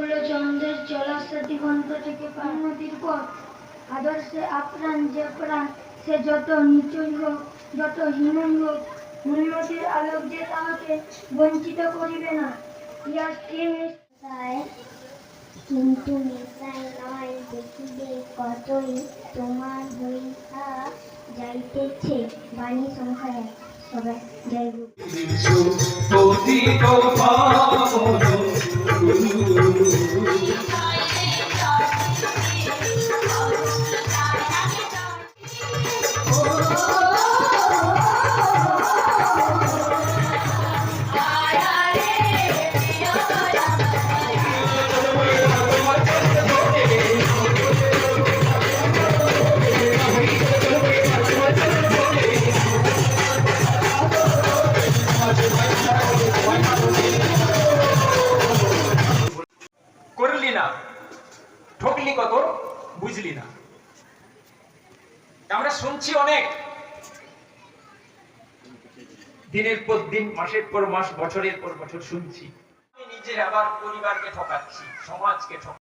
হলো চন্দ্রের জলাশা দিগন্ত থেকে পার নদীর পথ। আদর্শে আপ্রাণ যে প্রাণ সে যত নিচুই হোক যত হীনই হোক উন্নতির আলোক যে তাহাকে বঞ্চিত করিবে না। ইয়ার কিন্তু নেশায় নয় দেখিবে কতই তোমার হইয়া যাইতেছে বাণী সংখ্যা এক সবাই জয় গুরু ঠকলি কত? বুঝলি না। আমরা শুনছি অনেক। দিনের পর দিন, মাসের পর মাস, বছরের পর বছর শুনছি। নিজের আবার পরিবারকে ঠকাচ্ছি, সমাজকে ঠকাচ্ছি।